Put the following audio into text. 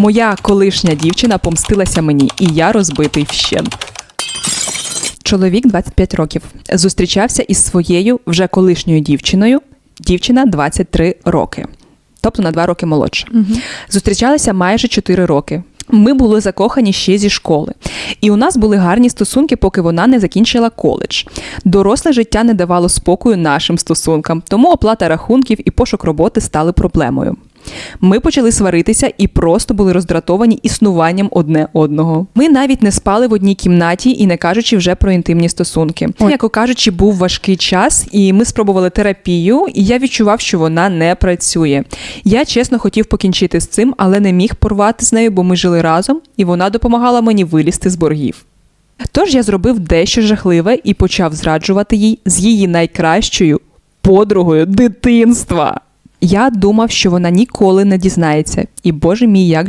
Моя колишня дівчина помстилася мені, і я розбитий вщент. Чоловік 25 років зустрічався із своєю вже колишньою дівчиною. Дівчина 23 роки, тобто на 2 роки молодша. Зустрічалися майже 4 роки. Ми були закохані ще зі школи, і у нас були гарні стосунки, поки вона не закінчила коледж. Доросле життя не давало спокою нашим стосункам, тому оплата рахунків і пошук роботи стали проблемою. Ми почали сваритися і просто були роздратовані існуванням одне одного. Ми навіть не спали в одній кімнаті і не кажучи вже про інтимні стосунки. Яко кажучи, був важкий час, і ми спробували терапію, і я відчував, що вона не працює. Я чесно хотів покінчити з цим, але не міг порвати з нею, бо ми жили разом, і вона допомагала мені вилізти з боргів. Тож я зробив дещо жахливе і почав зраджувати їй з її найкращою подругою дитинства. Я думав, що вона ніколи не дізнається, і боже мій, як